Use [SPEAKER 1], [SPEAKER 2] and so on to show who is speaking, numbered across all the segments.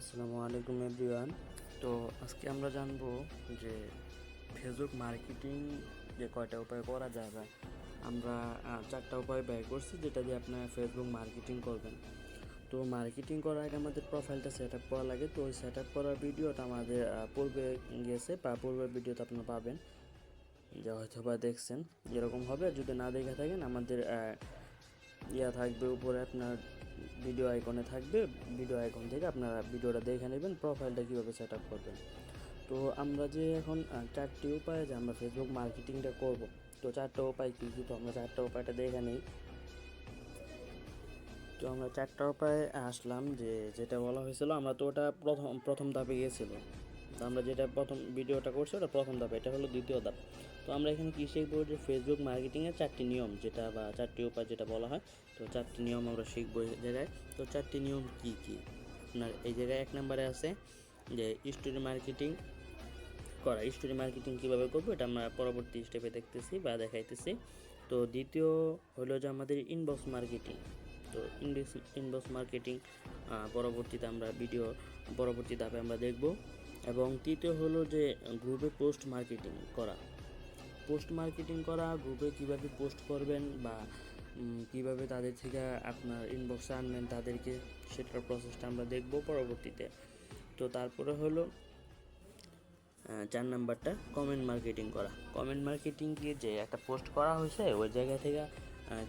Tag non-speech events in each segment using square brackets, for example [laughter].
[SPEAKER 1] আসসালামু আলাইকুম এভরিওয়ান। তো আজকে আমরা জানব যে ফেসবুক মার্কেটিং যে কয়টা উপায় করা যায় বা আমরা চারটা উপায় ব্যয় করছি যেটা দিয়ে আপনার ফেসবুক মার্কেটিং করবেন। তো মার্কেটিং করার আগে আমাদের প্রোফাইলটা সেট আপ করা লাগে। তো ওই সেট আপ করার ভিডিওটা আমাদের পূর্বে গেছে বা পূর্বের ভিডিওতে আপনারা পাবেন। যে হয়তো বা দেখছেন, এরকম হবে। যদি না দেখে থাকেন, আমাদের ইয়া থাকবে উপরে আপনার ভিডিও আইকনে থাকবে ভিডিও আইকন থেকে আপনারা ভিডিওটা দেখে নেবেন প্রোফাইলটা কীভাবে সেট আপ করবেন। তো আমরা যে এখন চারটি উপায় যে আমরা ফেসবুক মার্কেটিংটা করব। তো চারটা উপায় কী কী? তো আমরা চারটা উপায়টা দেখে নিই। তো আমরা চারটা উপায়ে আসলাম যে, যেটা বলা হয়েছিল, আমরা তো ওটা প্রথম প্রথম ধাপে গিয়েছিল। তো আমরা যেটা প্রথম ভিডিওটা করছি, ওটা প্রথম ধাপ, এটা হলো দ্বিতীয় ধাপ। তো আমরা এখানে কী শিখব? যে ফেসবুক মার্কেটিংয়ের চারটি নিয়ম যেটা বা চারটি উপায় যেটা বলা হয়। তো চারটি নিয়ম আমরা শিখব এই জায়গায়। তো চারটি নিয়ম কি কি? আপনার এই জায়গায় এক নম্বরে আছে যে স্টোরি মার্কেটিং করা। স্টোরি মার্কেটিং কীভাবে করব? এটা আমরা পরবর্তী স্টেপে দেখতেছি বা দেখাইতেছি। তো দ্বিতীয় হলো যে আমাদের ইনবক্স মার্কেটিং তো ইনবক্স ইনবক্স মার্কেটিং পরবর্তীতে আমরা ভিডিও পরবর্তী ধাপে আমরা দেখব। এবং তৃতীয় হলো যে গ্রুপে পোস্ট মার্কেটিং করা। পোস্ট মার্কেটিং করা গ্রুপে কীভাবে পোস্ট করবেন বা কীভাবে তাদের থেকে আপনার ইনবক্সে আনবেন তাদেরকে, সেটার প্রসেসটা আমরা দেখব পরবর্তীতে। তো তারপরে হলো চার নাম্বারটা কমেন্ট মার্কেটিং করা। কমেন্ট মার্কেটিং কি যে একটা পোস্ট করা হয়েছে, ওই জায়গা থেকে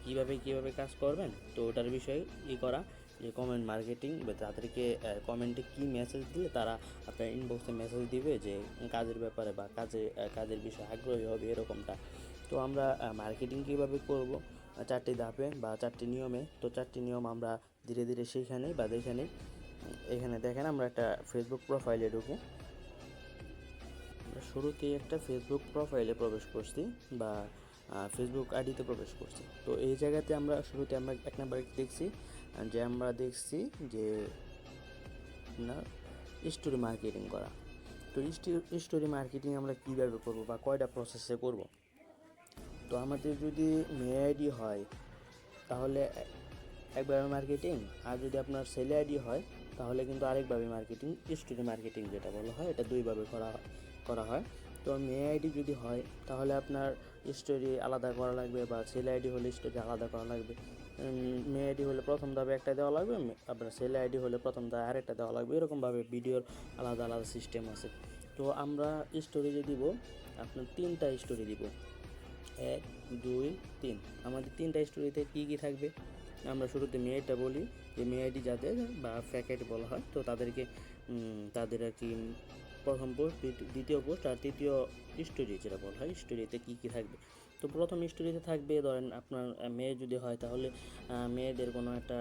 [SPEAKER 1] কীভাবে কীভাবে কাজ করবেন, তো ওটার বিষয়ে ই করা। যে কমেন্ট মার্কেটিং বা তাদেরকে কমেন্টে কী মেসেজ দিলে তারা আপনার ইনবক্সে মেসেজ দিবে যে কাজের ব্যাপারে বা কাজে কাজের বিষয়ে আগ্রহী হবে এরকমটা। তো আমরা মার্কেটিং কীভাবে করব? চারটি ধাপে বা চারটি নিয়মে। তো চারটি নিয়ম আমরা ধীরে ধীরে নিই বা দেখে এখানে দেখেন আমরা একটা ফেসবুক প্রোফাইলে ঢুকে। আমরা শুরুতেই একটা ফেসবুক প্রোফাইলে প্রবেশ করছি বা ফেসবুক আইডিতে প্রবেশ করছি। তো এই জায়গাতে আমরা শুরুতে আমরা এক নম্বরে দেখছি যে আমরা দেখছি যে আপনার স্টোরি মার্কেটিং করা। তো স্টোরি মার্কেটিং আমরা কীভাবে করব বা কয়টা প্রসেসে করব? তো আমাদের যদি মেয়ে আইডি হয়, তাহলে এ- একভাবে মার্কেটিং আর যদি আপনার সেলে আইডি হয়, তাহলে কিন্তু আরেকভাবে মার্কেটিং স্টোরি মার্কেটিং যেটা বলা হয়, এটা দুইভাবে করা করা হয়। তো মেয়ে আইডি যদি হয়, তাহলে আপনার স্টোরি আলাদা করা লাগবে বা সেলে আইডি হলে স্টোরি আলাদা করা লাগবে। মেয়ে আইডি হলে প্রথম ধাপে একটা দেওয়া লাগবে আপনার সেলে আইডি হলে প্রথম ধাপে আরেকটা দেওয়া লাগবে, এরকমভাবে ভিডিওর আলাদা আলাদা সিস্টেম আছে। তো আমরা স্টোরি যে দিব, আপনার তিনটা স্টোরি দিব। এক, দুই, তিন। আমাদের তিনটা স্টোরিতে কী কী থাকবে? আমরা শুরুতে মেয়েটা বলি, যে মেয়ে আইডি যাদের বা ফ্যাকেট বলা হয়, তো তাদেরকে তাদের আর কি প্রথম পোস্ট দ্বিতীয় পোস্ট আর তৃতীয় স্টোরি যেটা বলা হয় স্টোরিতে কী কী থাকবে। তো প্রথম স্টোরিতে থাকবে, ধরেন আপনার মেয়ে যদি হয় তাহলে মেয়েদের কোনো একটা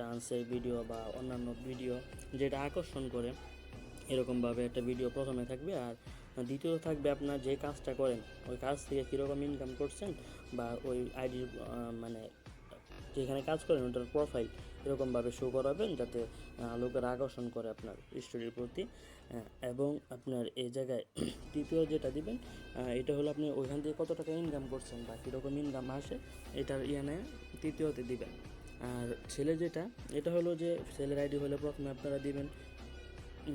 [SPEAKER 1] ডান্সের ভিডিও বা অন্যান্য ভিডিও যেটা আকর্ষণ করে, এরকমভাবে একটা ভিডিও প্রথমে থাকবে। আর দ্বিতীয় থাকবে আপনার যে কাজটা করেন, ওই কাজ থেকে কীরকম ইনকাম করছেন বা ওই আইডির মানে যেখানে কাজ করেন ওটার প্রোফাইল এরকমভাবে শো করাবেন যাতে লোকের আকর্ষণ করে আপনার স্টোরির প্রতি। এবং আপনার এই জায়গায় [clears throat] তৃতীয় যেটা দিবেন এটা হলো আপনি ওইখান থেকে কত টাকা ইনকাম করছেন বা কীরকম ইনকাম আসে, এটার ইয়ানে তৃতীয়তে দিবেন। আর ছেলে যেটা, এটা হলো যে ছেলের আইডি হলে প্রথমে আপনারা দিবেন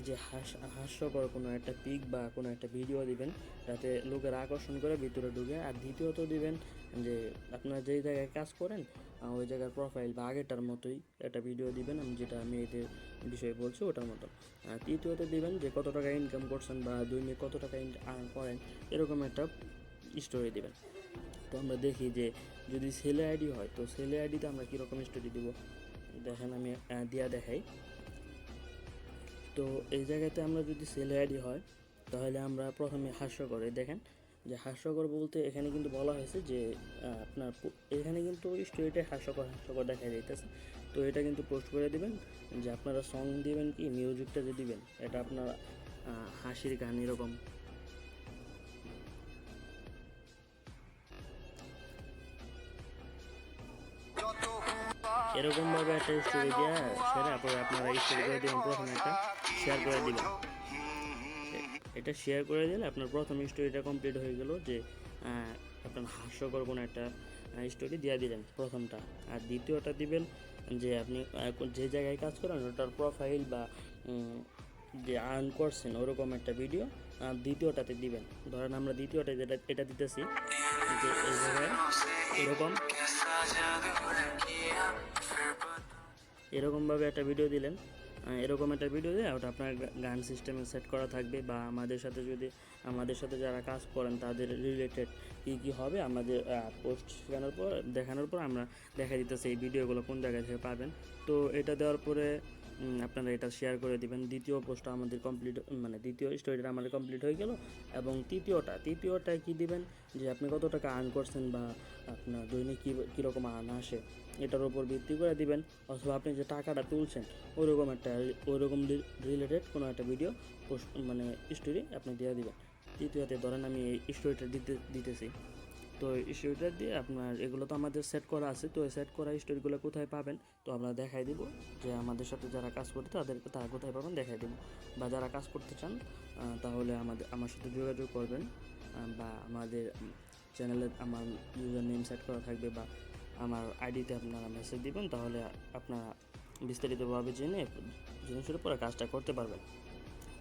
[SPEAKER 1] যে হাস, হাস্যকর কোনো একটা পিক বা কোনো একটা ভিডিও দিবেন, যাতে লোকের আকর্ষণ করে ভিতরে ঢুকে। আর দ্বিতীয়ত দিবেন যে আপনারা যেই জায়গায় কাজ করেন ওই জায়গার প্রোফাইল বা আগেটার মতোই একটা ভিডিও দিবেন, আমি যেটা মেয়েদের বিষয়ে বলছি ওটার মতো। আর তৃতীয়ত দিবেন যে কত টাকা ইনকাম করছেন বা দৈনিক কত টাকা আর্ন করেন, এরকম একটা স্টোরি দিবেন। তো আমরা দেখি যে যদি সেলে আইডি হয়, তো সেলে আইডিতে আমরা কীরকম স্টোরি দিব? দেখেন আমি দিয়া দেখাই। তো এই জায়গাতে আমরা যদি সেল হয়, তাহলে আমরা প্রথমে হাস্যকর দেখেন, যে হাস্যকর বলতে এখানে কিন্তু বলা হয়েছে যে আপনার এখানে কিন্তু স্টোরিটা হাস্যকর হাস্যকর দেখা যাইতেছে। তো এটা কিন্তু পোস্ট করে দিবেন, যে আপনারা সং দিবেন কি মিউজিকটা যে দিবেন, এটা আপনার হাসির গান এরকম। এরকম ভাবে একটা স্টোরি দেওয়া সেরা পরে আপনারা স্টোরি করে দিবেন, প্রথমে একটা শেয়ার করে দিবেন। এটা শেয়ার করে দিলে আপনার প্রথম স্টোরিটা কমপ্লিট হয়ে গেল যে আপনার হাস্যকর কোনো একটা স্টোরি দিয়ে দিলেন প্রথমটা। আর দ্বিতীয়টা দিবেন যে আপনি যে জায়গায় কাজ করেন ওটার প্রোফাইল বা যে আর্ন করছেন ওরকম একটা ভিডিও দ্বিতীয়টাতে দিবেন। ধরেন আমরা দ্বিতীয়টা যেটা, এটা দিতেছি, যে এই জায়গায় এরকম এরকমভাবে একটা ভিডিও দিলেন। এরকম একটা ভিডিও দিয়ে ওটা আপনার গান সিস্টেমে সেট করা থাকবে বা আমাদের সাথে যদি, আমাদের সাথে যারা কাজ করেন তাদের রিলেটেড কী কী হবে, আমাদের পোস্ট শেখানোর পর, দেখানোর পর আমরা দেখা দিতেছি এই ভিডিওগুলো কোন জায়গা থেকে পাবেন। তো এটা দেওয়ার পরে আপনারা এটা শেয়ার করে দিবেন। দ্বিতীয় পোস্টটা আমাদের কমপ্লিট মানে দ্বিতীয় স্টোরিটা আমাদের কমপ্লিট হয়ে গেল এবং তৃতীয়টা তৃতীয়টায় কি দিবেন? যে আপনি কত টাকা আর্ন করছেন বা আপনার দৈনিক কী কীরকম আর্ন আসে, এটার উপর ভিত্তি করে দিবেন। অথবা আপনি যে টাকাটা তুলছেন ওরকম একটা ওরকম রিলেটেড কোনো একটা ভিডিও পোস্ট মানে স্টোরি আপনি দিয়ে দিবেন। তৃতীয়তে ধরেন আমি এই স্টোরিটা দিতে দিতেছি। তো স্টোরিটা দিয়ে আপনার এগুলো তো আমাদের সেট করা আছে, তো সেট করা স্টোরিগুলো কোথায় পাবেন? তো আমরা দেখাই দিব যে আমাদের সাথে যারা কাজ করে তাদের তারা কোথায় পাবেন দেখাই দিব। বা যারা কাজ করতে চান তাহলে আমাদের, আমার সাথে যোগাযোগ করবেন বা আমাদের চ্যানেলে আমার ইউজার নেম সেট করা থাকবে বা আমার আইডিতে আপনারা মেসেজ দিবেন, তাহলে আপনারা বিস্তারিতভাবে জেনে জিনিসের উপরে কাজটা করতে পারবেন।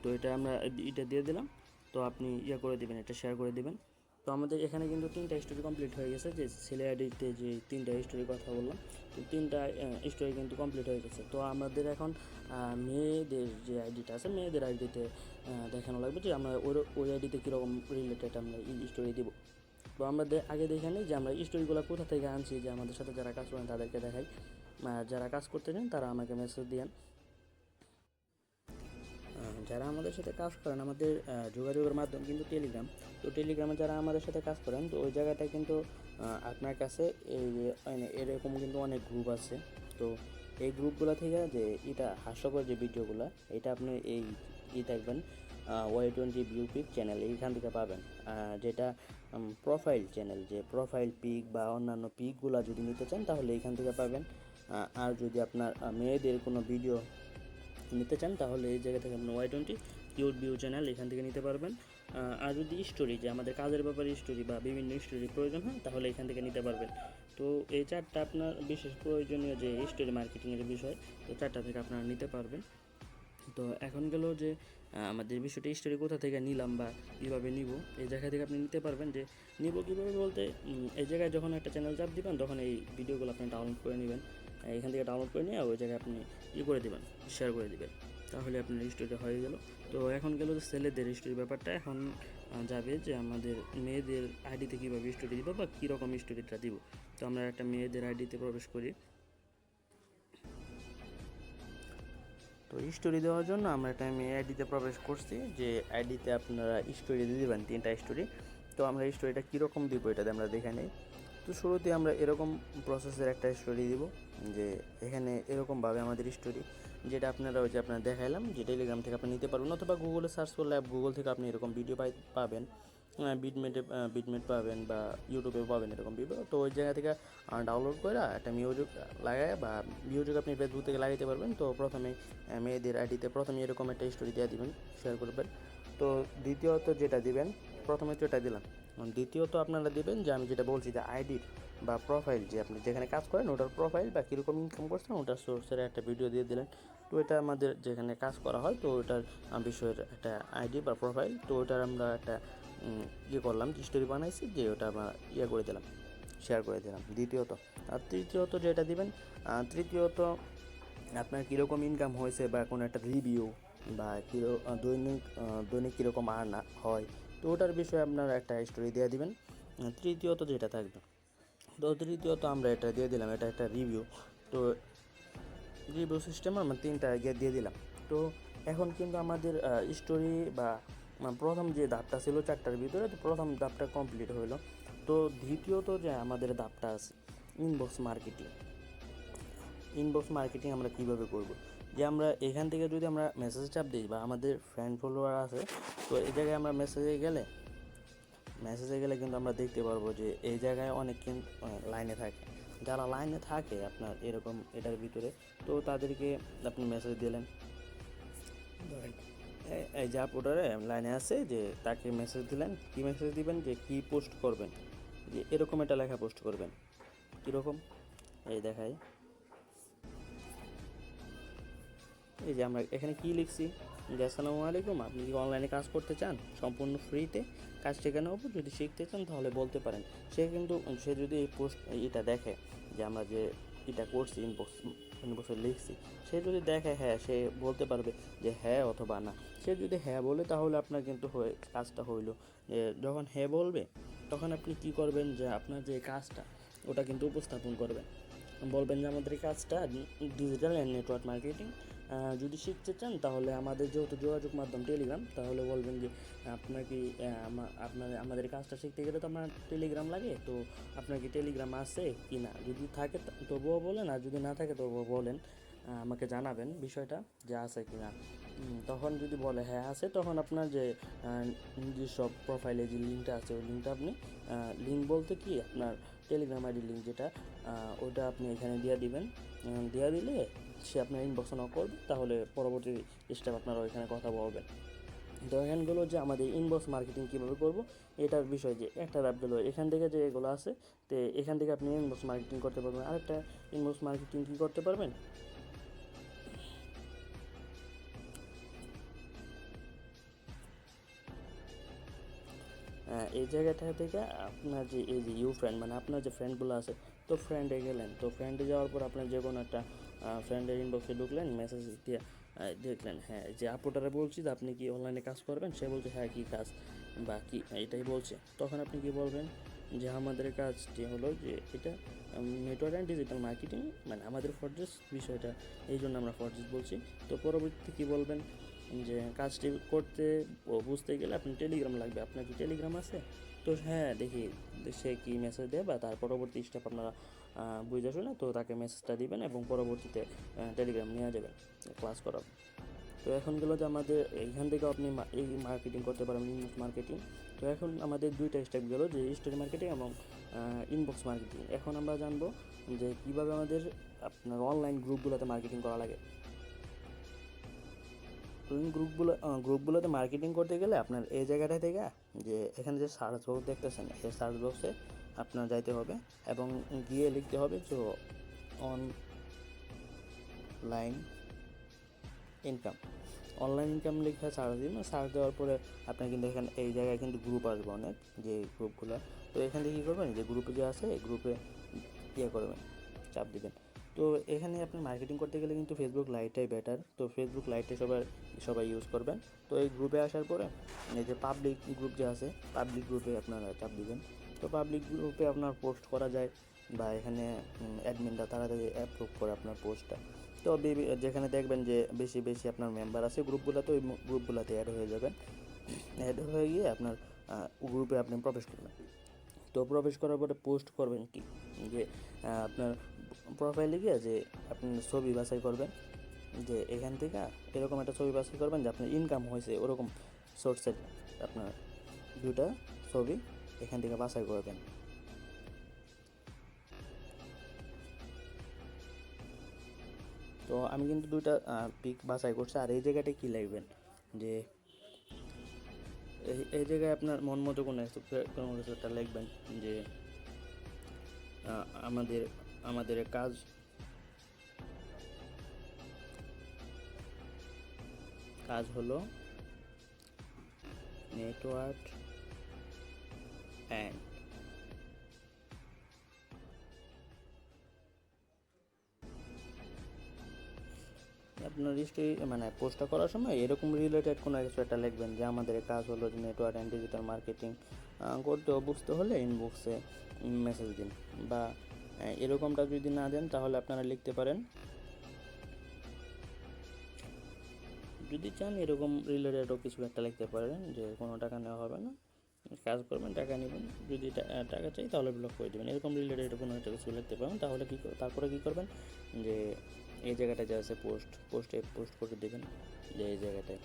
[SPEAKER 1] তো এটা আমরা, এটা দিয়ে দিলাম। তো আপনি ইয়ে করে দিবেন, এটা শেয়ার করে দিবেন। তো আমাদের এখানে কিন্তু তিনটা স্টোরি কমপ্লিট হয়ে গেছে যে ছেলে আইডিতে যে তিনটা স্টোরি কথা বললাম তো তিনটা স্টোরি কিন্তু কমপ্লিট হয়ে গেছে। তো আমাদের এখন মেয়েদের যে আইডিটা আছে মেয়েদের আইডিতে দেখানো লাগবে যে আমরা ওর ওই আইডিতে কীরকম রিলেটেড আমরা এই স্টোরি দিব। তো আমরা আগে দেখে নিই যে আমরা স্টোরিগুলো কোথা থেকে আনছি যে আমাদের সাথে যারা কাজ করেন তাদেরকে দেখাই। যারা কাজ করতে চান তারা আমাকে মেসেজ আহ, যারা আমাদের সাথে কাজ করেন, আমাদের যোগাযোগের মাধ্যম কিন্তু টেলিগ্রাম তো টেলিগ্রামে যারা আমাদের সাথে কাজ করেন, তো ওই জায়গাটায় কিন্তু আপনার কাছে এই যে এরকম কিন্তু অনেক গ্রুপ আছে। তো এই গ্রুপগুলো থেকে যে, এটা হাস্যকর যে ভিডিওগুলো, এটা আপনি এই ই দেখবেন Y twenty view pic channel এইখান থেকে পাবেন। যেটা প্রোফাইল চ্যানেল যে প্রোফাইল পিক বা অন্যান্য পিকগুলো যদি নিতে চান, তাহলে এইখান থেকে পাবেন। আর যদি আপনার মেয়েদের কোনো ভিডিও নিতে চান, তাহলে এই জায়গা থেকে আপনি Y twenty cute view channel এখান থেকে নিতে পারবেন। আর যদি স্টোরি যে আমাদের কাজের ব্যাপারে স্টোরি বা বিভিন্ন স্টোরি প্রয়োজন হয়, তাহলে এখান থেকে নিতে পারবেন। তো এই চারটা আপনার বিশেষ প্রয়োজনীয় যে স্টোরি মার্কেটিংয়ের বিষয় তো চারটা থেকে আপনারা নিতে পারবেন। তো এখন গেল যে আমাদের বিষয়টা স্টোরি কোথা থেকে নিলাম বা কীভাবে নিব, এই জায়গা থেকে আপনি নিতে পারবেন যে, নিব কীভাবে বলতে এই জায়গায় যখন একটা চ্যানেল চাপ দিবেন, তখন এই ভিডিওগুলো আপনি ডাউনলোড করে নেবেন। এখান থেকে ডাউনলোড করে নিয়ে ওই জায়গায় আপনি ই করে দেবেন শেয়ার করে দেবেন। তাহলে আপনার স্টোরিটা হয়ে গেল। তো এখন গেল যে ছেলেদের স্টোরি ব্যাপারটা, এখন যাবে যে আমাদের মেয়েদের আইডিতে কীভাবে স্টোরি দিব বা কীরকম স্টোরিটা দিব। তো আমরা একটা মেয়েদের আইডিতে প্রবেশ করি। তো স্টোরি দেওয়ার জন্য আমরা একটা মেয়ে আইডিতে প্রবেশ করছি, যে আইডিতে আপনারা স্টোরি দিয়ে দেবেন, তিনটা স্টোরি তো আমরা স্টোরিটা কীরকম দিব এটাতে আমরা দেখে নিই। তো শুরুতে আমরা এরকম প্রসেসের একটা স্টোরি দিব যে এখানে এরকমভাবে আমাদের স্টোরি যেটা আপনারা ওই যে আপনারা দেখাইলাম যে টেলিগ্রাম থেকে আপনি নিতে পারবেন অথবা গুগলে সার্চ করলে গুগল থেকে আপনি এরকম ভিডিও পাই পাবেন বিটমেটে বিটমেট পাবেন বা ইউটিউবে পাবেন এরকম ভিডিও তো ওই জায়গা থেকে ডাউনলোড করে একটা মিউজিক লাগায় বা মিউজিক আপনি ফেসবুক থেকে লাগাইতে পারবেন। তো প্রথমে মেয়েদের আইডিতে প্রথমে এরকম একটা স্টোরি দিয়ে দিবেন শেয়ার করবেন। তো দ্বিতীয়ত যেটা দিবেন, প্রথমে তো এটা দিলাম। দ্বিতীয়ত আপনারা দিবেন যে আমি যেটা বলছি যে আইডির বা প্রোফাইল যে আপনি যেখানে কাজ করেন ওটার প্রোফাইল বা কীরকম ইনকাম করছেন ওটার সোর্সের একটা ভিডিও দিয়ে দিলেন। তো এটা আমাদের যেখানে কাজ করা হয়, তো ওটার বিষয়ের একটা আইডি বা প্রোফাইল, তো ওটার আমরা একটা ইয়ে করলাম স্টোরি বানাইছি, যে ওটা আমরা ইয়ে করে দিলাম শেয়ার করে দিলাম, দ্বিতীয়ত। আর তৃতীয়ত যেটা দিবেন তৃতীয়ত আপনার কীরকম ইনকাম হয়েছে বা কোনো একটা রিভিউ বা কিরো দৈনিক দৈনিক কীরকম আর্ন হয় তো ওটার বিষয়ে আপনারা একটা স্টোরি দিয়ে দিবেন। তৃতীয়ত যেটা থাকবে, তো তৃতীয়ত আমরা এটা দিয়ে দিলাম, এটা একটা রিভিউ তো রিভিউ সিস্টেম আমরা তিনটা গিয়ে দিয়ে দিলাম। তো এখন কিন্তু আমাদের স্টোরি বা প্রথম যে ধাপটা ছিল চারটার ভিতরে, তো প্রথম ধাপটা কমপ্লিট হলো তো দ্বিতীয়ত যে আমাদের ধাপটা আছে ইনবক্স মার্কেটিং ইনবক্স মার্কেটিং আমরা কীভাবে করব? যে আমরা এখান থেকে যদি আমরা মেসেজ চাপ দিই বা আমাদের ফ্রেন্ড ফলোয়ার আছে তো এই জায়গায় আমরা মেসেজে গেলে মেসেজে গেলে কিন্তু আমরা দেখতে পারব যে এই জায়গায় অনেক কিন্তু লাইনে থাকে। যারা লাইনে থাকে আপনার এরকম এটার ভিতরে তো তাদেরকে আপনি মেসেজ দিলেন। এই যে আপলোডারে লাইনে আছে যে তাকে মেসেজ দিলেন কি মেসেজ দিবেন? যে কি পোস্ট করবেন? যে এরকম একটা লেখা পোস্ট করবেন। কীরকম? এই দেখাই। এই যে আমরা এখানে কি লিখছি? যে, আসসালামু আলাইকুম, আপনি কি অনলাইনে কাজ করতে চান? সম্পূর্ণ ফ্রিতে কাজ শেখানো হব। যদি শিখতে চান, তাহলে বলতে পারেন। সে কিন্তু, সে যদি এই পোস্ট এটা দেখে যে, আমরা যে এটা করছি ইনবক্স ইনবক্সে লিখছি। সে যদি দেখে হ্যাঁ সে বলতে পারবে যে হ্যাঁ অথবা না। সে যদি হ্যাঁ বলে, তাহলে আপনার কিন্তু হয়ে, কাজটা হইল। যে, যখন হ্যাঁ বলবে, তখন আপনি কি করবেন? যে, আপনার যে কাজটা, ওটা কিন্তু উপস্থাপন করবেন। বলবেন যে, আমাদের কাজটা ডিজিটাল অ্যান্ড নেটওয়ার্ক মার্কেটিং যদি শিখতে চান, তাহলে আমাদের যেহেতু যোগাযোগ মাধ্যম টেলিগ্রাম তাহলে বলবেন যে, আপনার কি আপনার, আমাদের কাজটা শিখতে গেলে তো আমার টেলিগ্রাম লাগে, তো আপনার কি টেলিগ্রাম আছে কি না যদি থাকে তবুও বলেন, আর যদি না থাকে, তবুও বলেন আমাকে জানাবেন বিষয়টা, যে আছে কি না তখন যদি বলে হ্যাঁ আছে, তখন আপনার যে নিজস্ব প্রোফাইলে যে লিঙ্কটা আছে, ওই লিঙ্কটা আপনি লিঙ্ক বলতে কি, আপনার টেলিগ্রাম আইডি লিঙ্ক যেটা ওটা আপনি এখানে দিয়ে দিবেন। দিয়ে দিলে সে আপনার ইনবক্স নক করবে তাহলে পরবর্তী স্টেপ আপনারা ওইখানে কথা বলবেন। তো এখানে গেলো যে আমাদের ইনবক্স মার্কেটিং কীভাবে করব এটার বিষয় যে একটা অ্যাপ গেলো এখান থেকে যে এগুলো আছে তো এখান থেকে আপনি ইনবক্স মার্কেটিং করতে পারবেন। আরেকটা ইনবক্স মার্কেটিং কী করতে পারবেন? আহ, এই জায়গাটা থেকে আপনার যে এই যে ইউ ফ্রেন্ড মানে আপনার যে ফ্রেন্ডগুলো আছে তো ফ্রেন্ডে গেলেন। তো ফ্রেন্ডে যাওয়ার পর আপনার যে কোনো একটা ফ্রেন্ডের ইনবক্সে ঢুকলেন মেসেজ দিয়ে দেখলেন হ্যাঁ যে আপুটারে বলছি যে আপনি কি অনলাইনে কাজ করবেন? সে বলছে হ্যাঁ কী কাজ বা কী, এটাই বলছে। তখন আপনি কি বলবেন? যে আমাদের কাজটি হলো যে এটা নেটওয়ার্ক অ্যান্ড ডিজিটাল মার্কেটিং মানে আমাদের ফরজেস বিষয়টা, এই জন্য আমরা ফরজেস বলছি। তো পরবর্তীতে কী বলবেন? যে কাজটি করতে বুঝতে গেলে আপনি টেলিগ্রাম লাগবে। আপনার কি টেলিগ্রাম আছে? তো হ্যাঁ দেখি, সে কী মেসেজ দেয় বা তার পরবর্তী স্টেপ আপনারা বুঝে শুনে তো তাকে মেসেজটা দিবেন এবং পরবর্তীতে টেলিগ্রাম নিয়ে যাবেন ক্লাস করাবেন। তো এখন গেলো যে আমাদের, এইখান থেকে আপনি এই মার্কেটিং করতে পারেন ইনবক্স মার্কেটিং তো এখন আমাদের দুইটা স্টেপ গেলো, যে স্টোরি মার্কেটিং এবং ইনবক্স মার্কেটিং এখন আমরা জানব যে কীভাবে আমাদের আপনার অনলাইন গ্রুপগুলোতে মার্কেটিং করা লাগে। তো গ্রুপগুলো গ্রুপগুলোতে মার্কেটিং করতে গেলে আপনার এই জায়গাটা থেকে যে এখানে যে সার্চ বক্স দেখতেছেন, এই সার্চ বক্সে আপনার যাইতে হবে এবং গিয়ে লিখতে হবে যে অনলাইন ইনকাম অনলাইন ইনকাম লিখে সার্চ দিন সার্চ দেওয়ার পরে আপনার কিন্তু এখানে, এই জায়গায় কিন্তু গ্রুপ আসবে অনেক, যে গ্রুপগুলো তো এখান থেকে কী করবেন? যে গ্রুপে যে আছে, এই গ্রুপে ইয়ে করবেন, চাপ দিবেন। তো এখানে আপনি মার্কেটিং করতে গেলে কিন্তু ফেসবুক লাইটটাই বেটার তো ফেসবুক লাইটে সবাই সবাই ইউজ করবেন। তো এই গ্রুপে আসার পরে, এই যে পাবলিক গ্রুপ যে আছে পাবলিক গ্রুপে আপনারা চাপ দিবেন। তো পাবলিক গ্রুপে আপনার পোস্ট করা যায় বা এখানে অ্যাডমিনরা তাড়াতাড়ি অ্যাপ্রুভ করে আপনার পোস্টটা তো যেখানে দেখবেন যে বেশি বেশি আপনার মেম্বার আছে গ্রুপগুলোতে ওই গ্রুপগুলোতে অ্যাড হয়ে যাবেন। অ্যাড হয়ে গিয়ে আপনার গ্রুপে আপনি প্রবেশ করবেন। তো প্রবেশ করার পরে পোস্ট করবেন কি? যে আপনার প্রোফাইলে গিয়ে যে আপনি ছবি বাছাই করবেন, যে এখান থেকে এরকম একটা ছবি বাছাই করবেন যে আপনার ইনকাম হয়েছে, ওরকম সোর্সের আপনার দুটা ছবি এখান থেকে বাছাই করবেন তো আমি কিন্তু দুইটা পিক বাছাই করছি। আর এই জায়গাটায় কী লাগবেন যে এই জায়গায় আপনার মন মতো কোনো কোনো কিছু একটা লিখবেন যে আমাদের আমাদের কাজ। কাজ হলো নেটওয়ার্ক অ্যান্ড আপনার হিস্ট্রি মানে পোস্টটা করার সময় এরকম রিলেটেড কোনো কিছু একটা লিখবেন যে আমাদের কাজ হলো যে নেটওয়ার্ক অ্যান্ড ডিজিটাল মার্কেটিং করতে বুঝতে হলে ইনবক্সে মেসেজ দিন বা এরকমটা যদি না দেন, তাহলে আপনারা লিখতে পারেন। যদি চান, এরকম রিলেটেডও কিছু একটা লিখতে পারেন, যে কোনো টাকা নেওয়া হবে না। কাজ করবেন, টাকা নেবেন। যদি টাকা চাই, তাহলে ব্লক করে দেবেন। এরকম রিলেটেড কোনো একটা কিছু লিখতে পারেন। তাহলে কী তারপরে কী করবেন? যে এই জায়গাটা যে আছে পোস্ট পোস্টে পোস্ট করে দেবেন, যে এই জায়গাটায়।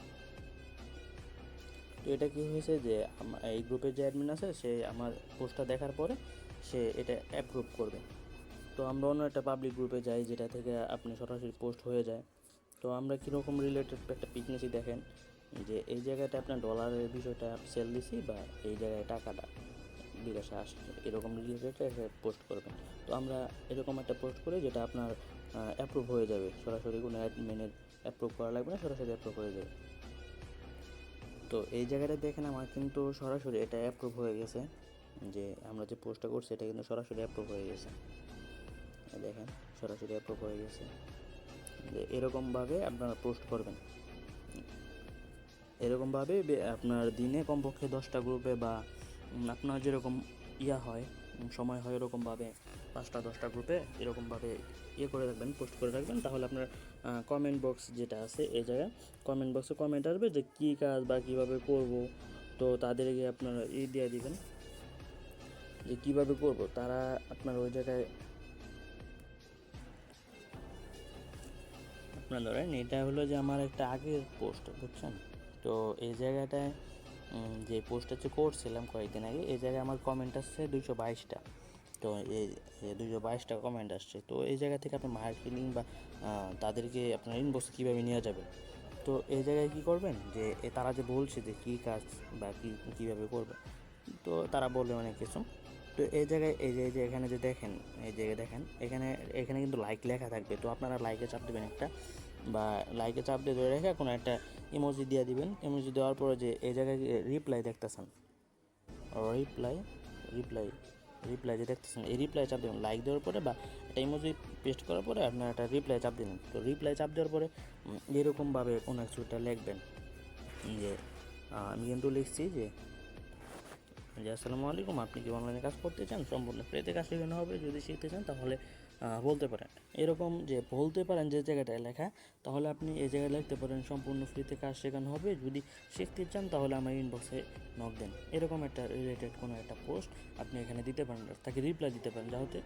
[SPEAKER 1] তো এটা কি হয়েছে যে এই গ্রুপের যে অ্যাডমিন আছে, সে আমার পোস্টটা দেখার পরে, সে এটা অ্যাপ্রুভ করবে। তো আমরা অন্য একটা পাবলিক গ্রুপে যাই যেটা থেকে আপনি সরাসরি পোস্ট হয়ে যায়। তো আমরা কীরকম রিলেটেড একটা পিকনিসি দেখেন, যে এই জায়গাটা আপনার ডলারের বিষয়টা সেল দিছি বা এই জায়গায় টাকাটা বিকাশে আসছে, এরকম রিলেটেড পোস্ট করবেন। তো আমরা এরকম একটা পোস্ট করি যেটা আপনার অ্যাপ্রুভ হয়ে যাবে। সরাসরি কোনো অ্যাডমিনের অ্যাপ্রুভ করা লাগবে না, সরাসরি অ্যাপ্রুভ হয়ে যাবে। তো এই জায়গাটা দেখেন আমার কিন্তু সরাসরি এটা অ্যাপ্রুভ হয়ে গেছে, যে আমরা যে পোস্টটা করছি এটা কিন্তু সরাসরি অ্যাপ্রুভ হয়ে গেছে। দেখেন, সরাসরি অ্যাপ্রুভ হয়ে গেছে। এরকমভাবে আপনারা পোস্ট করবেন। এরকমভাবে আপনার দিনে কমপক্ষে দশটা গ্রুপে বা আপনার যেরকম ইয়া হয় সময় হয় এরকমভাবে পাঁচটা, দশটা গ্রুপে এরকমভাবে ইয়ে করে রাখবেন পোস্ট করে রাখবেন। তাহলে আপনার কমেন্ট বক্স যেটা আছে এই জায়গায় কমেন্ট বক্সে কমেন্ট আসবে যে কী কাজ বা কীভাবে করব। তো তাদেরকে আপনারা ই দিয়ে দিবেন। যে কীভাবে করব, তারা আপনার ওই জায়গায় আপনার ধরেন এটা হলো যে আমার একটা আগের পোস্ট বুঝছেন? তো এই জায়গাটায় যে পোস্ট হচ্ছে করছিলাম কয়েকদিন আগে, এই জায়গায় আমার কমেন্ট আসছে দুশো বাইশটা। তো এই দুশো বাইশটা কমেন্ট আসছে। তো এই জায়গা থেকে আপনি মার্কেটিং বা তাদেরকে আপনার ইনবক্সে কীভাবে নিয়ে যাবেন তো এই জায়গায় কী করবেন? যে তারা যে বলছে যে কী কাজ বা কী, কীভাবে করবে তো তারা বলবে অনেক কিছু। তো এই জায়গায়, এই যে এই যে, এখানে যে দেখেন, এই জায়গায় দেখেন, এখানে এখানে কিন্তু লাইক লেখা থাকবে। তো আপনারা লাইকে চাপ দেবেন একটা, বা লাইকে চাপ দিয়ে ধরে রেখে কোনো একটা ইমোজি দিয়ে দিবেন। ইমোজি দেওয়ার পরে যে এই জায়গায় রিপ্লাই দেখতেছেন। রিপ্লাই রিপ্লাই রিপ্লাই যে দেখতেছেন, এই রিপ্লাই চাপ দেবেন। লাইক দেওয়ার পরে বা একটা ইমোজি পেস্ট করার পরে আপনার একটা রিপ্লাই চাপ দিলেন। তো রিপ্লাই চাপ দেওয়ার পরে এরকমভাবে কোনো কিছুটা লিখবেন। যে আমি কিন্তু লিখছি যে জি আসসালামু আলাইকুম, আপনি কি অনলাইনে কাজ করতে চান? সম্পূর্ণ ফ্রিতে কাজ শেখানো হবে। যদি শিখতে চান, তাহলে বলতে পারেন। এরকম যে বলতে পারেন যে জায়গাটায় লেখা, তাহলে আপনি এই জায়গায় লিখতে পারেন, সম্পূর্ণ ফ্রিতে কাজ শেখানো হবে। যদি শিখতে চান, তাহলে আমার ইনবক্সে নক দেন। এরকম একটা রিলেটেড কোনো একটা পোস্ট আপনি এখানে দিতে পারেন, তাকে রিপ্লাই দিতে পারেন। যাতে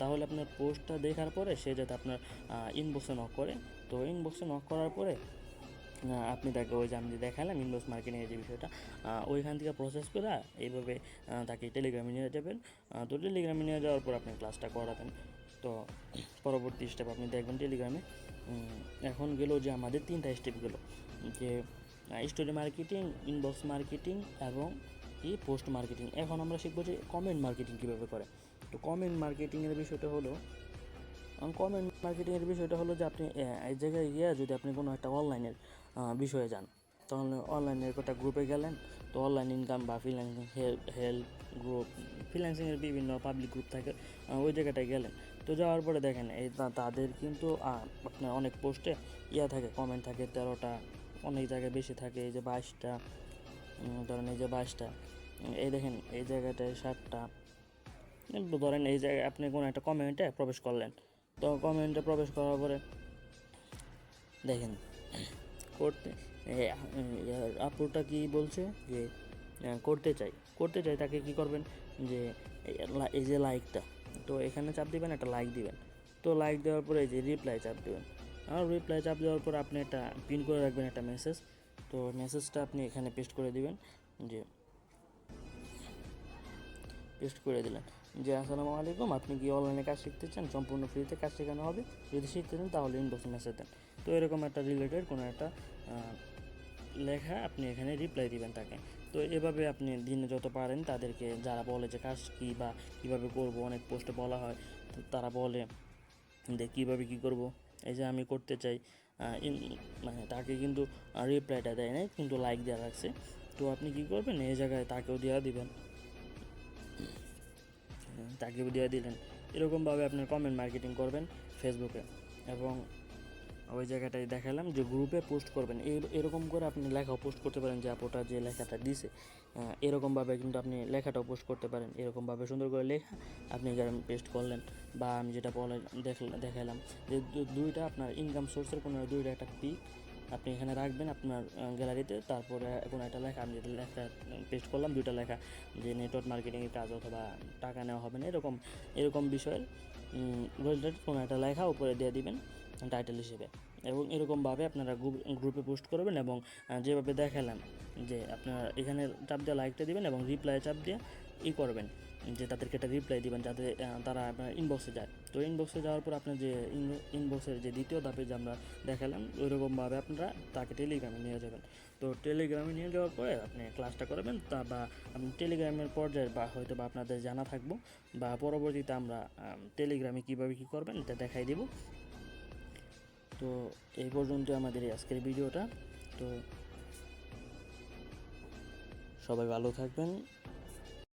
[SPEAKER 1] তাহলে আপনার পোস্টটা দেখার পরে সে যাতে আপনার ইনবক্সে নক করে। তো ইনবক্সে নক করার পরে আপনি তাকে ওই যে আমি দেখালাম ইনবক্স মার্কেটিংয়ের যে বিষয়টা ওইখান থেকে প্রসেস করে এইভাবে তাকে টেলিগ্রামে নিয়ে যাবেন। তো টেলিগ্রামে নিয়ে যাওয়ার পর আপনি ক্লাসটা করাবেন। তো পরবর্তী স্টেপ আপনি দেখবেন টেলিগ্রামে এখন গেল যে আমাদের তিনটা স্টেপ গেল, যে স্টোরি মার্কেটিং ইনবক্স মার্কেটিং এবং কি পোস্ট মার্কেটিং এখন আমরা শিখব যে কমেন্ট মার্কেটিং কীভাবে করে। তো কমেন্ট মার্কেটিংয়ের বিষয়টা হলো কমেন্ট মার্কেটিংয়ের বিষয়টা হলো যে আপনি এক জায়গায় গিয়ে যদি আপনি কোনো একটা অনলাইনের বিষয়ে যান। তাহলে অনলাইনের একটা গ্রুপে গেলেন, তো অনলাইন ইনকাম বা ফ্রিল্যান্সিং হেল্প গ্রুপ ফ্রিল্যান্সিংয়ের বিভিন্ন পাবলিক গ্রুপ থাকে ওই জায়গাটায় গেলেন। তো যাওয়ার পরে দেখেন, এই তাদের কিন্তু আপনার অনেক পোস্টে ইয়া থাকে কমেন্ট থাকে, তেরোটা, অনেক জায়গায় বেশি থাকে, এই যে বাইশটা ধরেন এই যে বাইশটা এই দেখেন, এই জায়গাটায় কিন্তু ধরেন এই জায়গায় আপনি কোনো একটা কমেন্টে প্রবেশ করলেন। তো কমেন্টে প্রবেশ করার পরে দেখেন করতে আপুটা কি বলছে যে করতে চাই করতে চাই, তাকে কি করবেন? যে এই যে লাইকটা তো এখানে চাপ দিবেন, একটা লাইক দিবেন। তো লাইক দেওয়ার পরে এই যে রিপ্লাই চাপ দিবেন। আর রিপ্লাই চাপ দেওয়ার পর আপনি একটা পিন করে রাখবেন একটা মেসেজ তো মেসেজটা আপনি এখানে পেস্ট করে দিবেন, যে পেস্ট করে দিলেন। যে, আসসালামু আলাইকুম, আপনি কি অনলাইনে কাজ শিখতে চান? সম্পূর্ণ ফ্রিতে কাজ শেখানো হবে। যদি শিখতে চান, তাহলে ইনবক্সে মেসেজ দেন। তো এরকম একটা রিলেটেড কোনো একটা লেখা আপনি এখানে রিপ্লাই দিবেন তাকে। তো এভাবে আপনি দিনে যত পারেন তাদেরকে, যারা বলে যে কাজ কী বা কীভাবে করব, অনেক পোস্টে বলা হয়, তো তারা বলে যে কীভাবে কী করব, এই যে আমি করতে চাই মানে তাকে কিন্তু রিপ্লাইটা দেয় নাই, কিন্তু লাইক দেওয়া রাখছে তো আপনি কী করবেন, এই জায়গায় তাকেও দেওয়া দিবেন। তাকেও দিয়ে দিলেন। এরকমভাবে আপনার কমেন্ট মার্কেটিং করবেন ফেসবুকে এবং ওই জায়গাটায় দেখালাম যে গ্রুপে পোস্ট করবেন। এরকম করে আপনি লেখাও পোস্ট করতে পারেন যে আপুটা যে লেখাটা দিছে এরকমভাবে কিন্তু আপনি লেখাটাও পোস্ট করতে পারেন। এরকমভাবে সুন্দর করে লেখা আপনি পেস্ট করলেন বা আমি যেটা বলে দেখলাম যে দুইটা আপনার ইনকাম সোর্সের কোনো দুইটা একটা পিক আপনি এখানে রাখবেন আপনার গ্যালারিতে তারপরে কোনো একটা লেখা, আমি যেটা লেখা পেস্ট করলাম দুইটা লেখা, যে নেটওয়ার্ক মার্কেটিংয়ের কাজ অথবা টাকা নেওয়া হবে না, এরকম এরকম বিষয়ের কোনো একটা লেখা উপরে দিয়ে দিবেন। টাইটেল হিসেবে। এবং এরকমভাবে আপনারা গ্রুপ- গ্রুপে পোস্ট করবেন এবং যেভাবে দেখালাম যে আপনারা এখানে চাপ দিয়ে লাইকটা দিবেন এবং রিপ্লাই চাপ দিয়ে ই করবেন যে তাদেরকে একটা রিপ্লাই দিবেন যাতে তারা আপনার ইনবক্সে যায়। তো ইনবক্সে যাওয়ার পর আপনার যে ইনবক্সের যে দ্বিতীয় ধাপে যে আমরা দেখালাম, ওইরকমভাবে আপনারা তাকে টেলিগ্রামে নিয়ে যাবেন। তো টেলিগ্রামে নিয়ে যাওয়ার পরে আপনি ক্লাসটা করবেন, তা বা আপনি টেলিগ্রামের পর্যায়ে বা হয়তো বা আপনাদের জানা থাকব বা পরবর্তীতে আমরা টেলিগ্রামে কীভাবে কী করবেন এটা দেখাই দিব। তো এই পর্যন্ত আমাদের আজকের ভিডিওটা। তো সবাই ভালো থাকবেন।